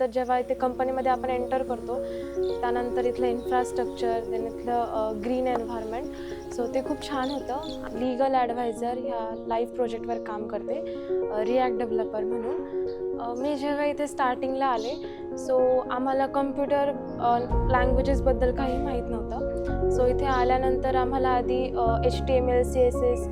तर जेव्हा इथे कंपनीमध्ये आपण एंटर करतो त्यानंतर इथलं इन्फ्रास्ट्रक्चर देन इथलं ग्रीन एन्व्हायरमेंट सो ते खूप छान होतं. लीगल ॲडवायझर ह्या लाईव्ह प्रोजेक्टवर काम करते रिॲक्ट डेव्हलपर म्हणून. मी जेव्हा इथे स्टार्टिंगला आले सो आम्हाला कम्प्युटर लँग्वेजेसबद्दल काही माहीत नव्हतं. सो इथे आल्यानंतर आम्हाला आधी H T M L C S S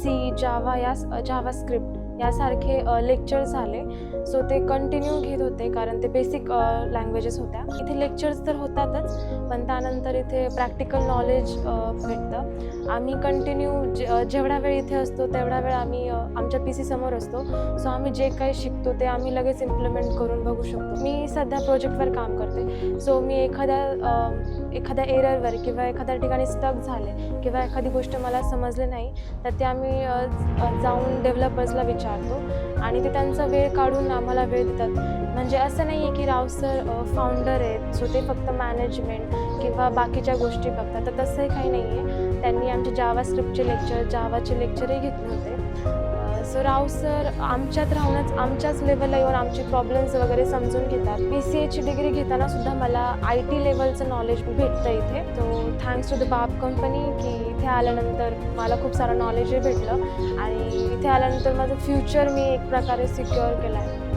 C Java या जावा स्क्रिप्ट यासारखे लेक्चर्स झाले. सो ते कंटिन्यू घेत होते कारण ते बेसिक लँग्वेजेस होत्या. इथे लेक्चर्स तर होतातच पण त्यानंतर इथे प्रॅक्टिकल नॉलेज भेटतं. आम्ही कंटिन्यू जे जेवढा वेळ इथे असतो तेवढा वेळ आम्ही आमच्या पी सी समोर असतो. सो आम्ही जे काही शिकतो ते आम्ही लगेच इम्प्लिमेंट करून बघू शकतो. मी सध्या प्रोजेक्टवर काम करते. सो मी एखाद्या एखाद्या एररवर किंवा एखाद्या ठिकाणी स्टक झाले किंवा एखादी गोष्ट मला समजली नाही तर ते आम्ही जाऊन डेव्हलपर्सला विचार विचारतो आणि ते त्यांचा वेळ काढून आम्हाला वेळ देतात. म्हणजे असं नाही आहे की राव सर फाउंडर आहेत. सो ते फक्त मॅनेजमेंट किंवा बाकीच्या गोष्टी बघतात. तर तसंही काही नाही आहे. त्यांनी आमचे जावा स्क्रिप्टचे लेक्चर जावाचे लेक्चरही घेतले होते. सो राव सर आमच्यात राहूनच आमच्याच लेवलला येऊन आमचे प्रॉब्लेम्स वगैरे समजून घेतात. पी सी एची डिग्री घेताना सुद्धा मला आय टी लेवलचं नॉलेज भेटतं इथे. तो थँक्स टू द बाब कंपनी की इथे आल्यानंतर मला खूप सारं नॉलेजही भेटलं. आणि इथे आल्यानंतर माझं फ्युचर मी एक प्रकारे सिक्युअर केलं आहे.